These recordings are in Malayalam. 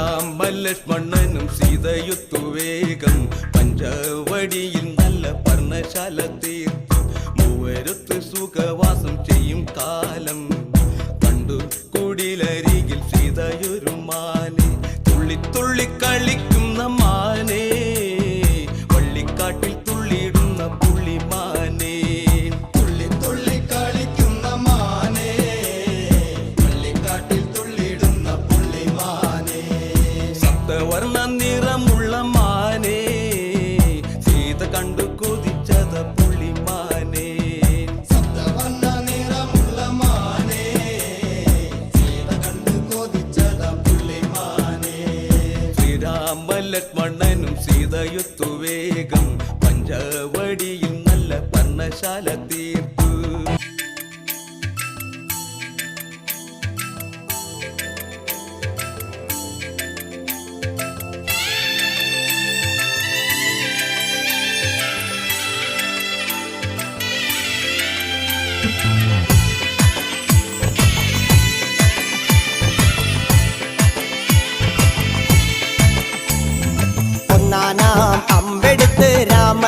ശ്രീരാമ ലക്ഷ്മണനും സീതയുത്തു വേഗം പഞ്ചവടിയിൽ നല്ല പർണശാല തീർത്തു. മൂവരത്ത് സുഖവാസം പഞ്ചവടിയിൽ നല്ല പർണശാല തീർത്തു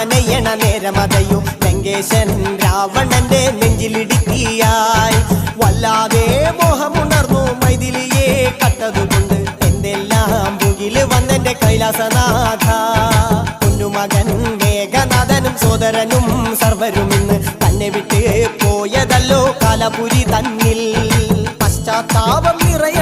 രാമനയണ നേരമതയോ ലങ്കേശൻ രാവണന്റെ നെഞ്ചിലിടുക്കിയായി. വല്ലാതെ മോഹമുണർന്നു മൈഥിലിയെ കട്ടതുകൊണ്ട് എന്തെല്ലാം മുകിൽ വന്നെന്റെ കൈലാസനാഥ. കുഞ്ഞുമകൻ മേഘനാഥനും സോദരനും സർവരും ഇന്ന് തന്നെ വിട്ട് പോയതല്ലോ കാലപുരി തന്നിൽ. പശ്ചാത്താപം നിറയണ്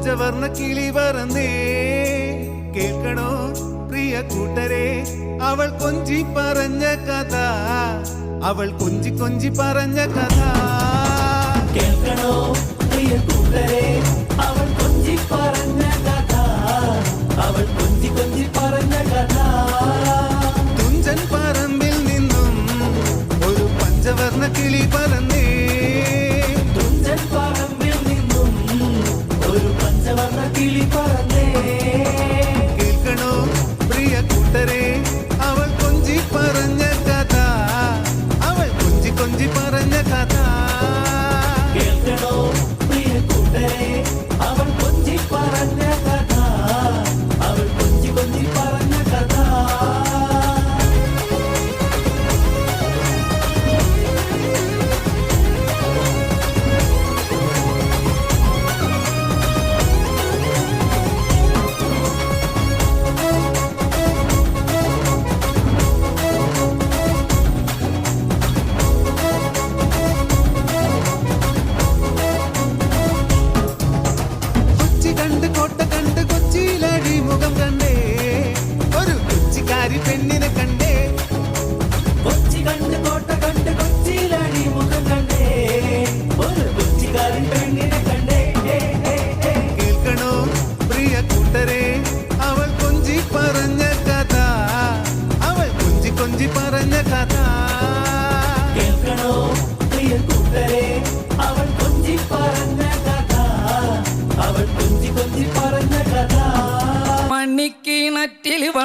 പഞ്ചവർണ കിളി പറന്നേ. കേൾക്കണോ പ്രിയ കൂട്ടരെ അവൾ കൊഞ്ചി പറഞ്ഞ കഥ. അവൾ കൊഞ്ചി കൊഞ്ചി പറഞ്ഞ കഥ. കേൾക്കണോ പ്രിയ കൂട്ടരെ അവൾ കൊഞ്ചി പറഞ്ഞ കഥ. അവൾ കൊഞ്ചി കൊഞ്ചി പറഞ്ഞ കഥ.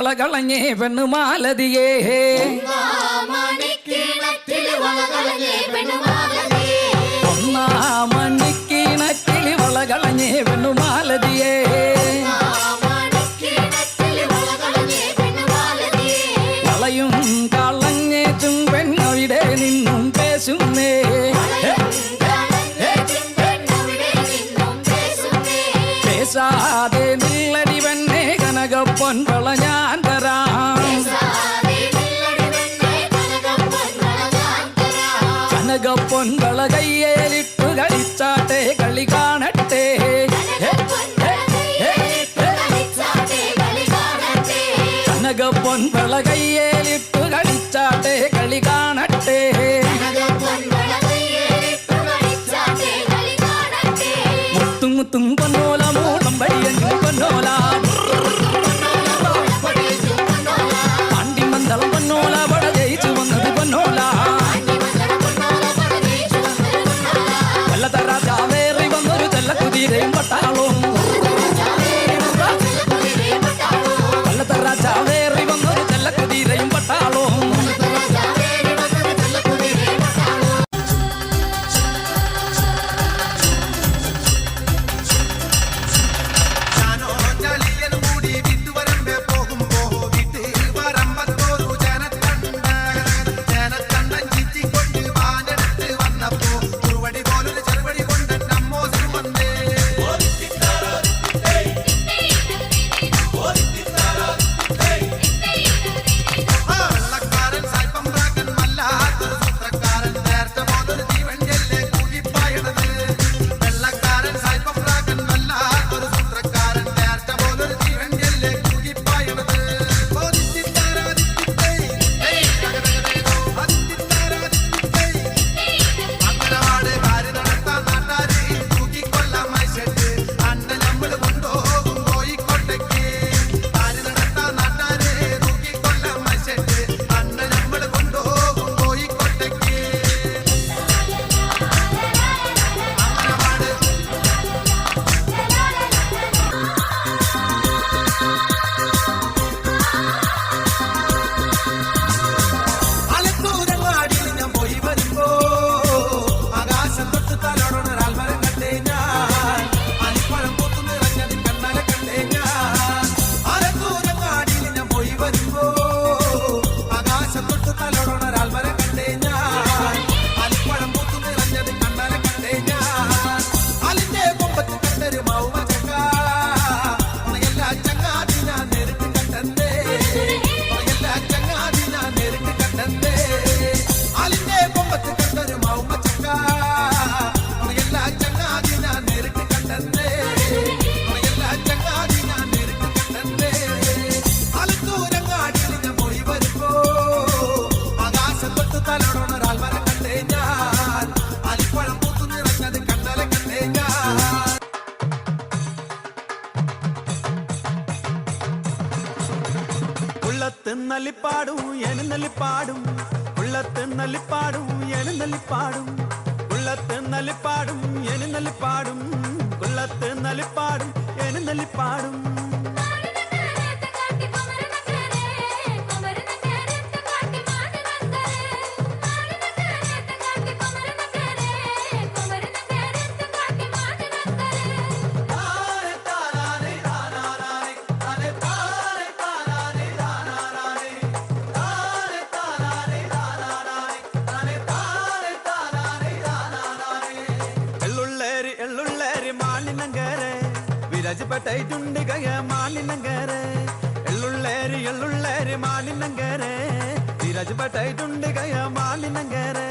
வளகலங்கே பெண்ணு மாலதியே மணிக்கிணத்தில் வளகலங்கே பெண்ணு கனகப்பொன் பழஞாந்தராம் கனகப்பொன் பழகையேலிட்டு கழிச்சாட்டே களி காணட்டே கனகப்பொன் பழகையேலிட்டு கழிச்சாட்டே களி காணட்டே முத்தும் தும்பன் போல എഴുന്നള്ളിപ്പാടും എഴുന്നള്ളിപ്പാടും ഉള്ളത്തെന്നള്ളിപ്പാടും നല്ലിപ്പാടും ഉള്ളത്തെന്നള്ളിപ്പാടും എഴുന്നള്ളിപ്പാടും ഉള്ളത്തെന്നള്ളിപ്പാടും എഴുന്നള്ളിപ്പാടും ಗಜಪಟೈ ದುಂಡಿಗಯ ಮಾಲಿನಂಗರೆ ಎಳ್ಳುಳ್ಳೇರಿ ಎಳ್ಳುಳ್ಳೇರಿ ಮಾಲಿನಂಗರೆ ಈ ರಜಪಟೈ ದುಂಡಿಗಯ ಮಾಲಿನಂಗರೆ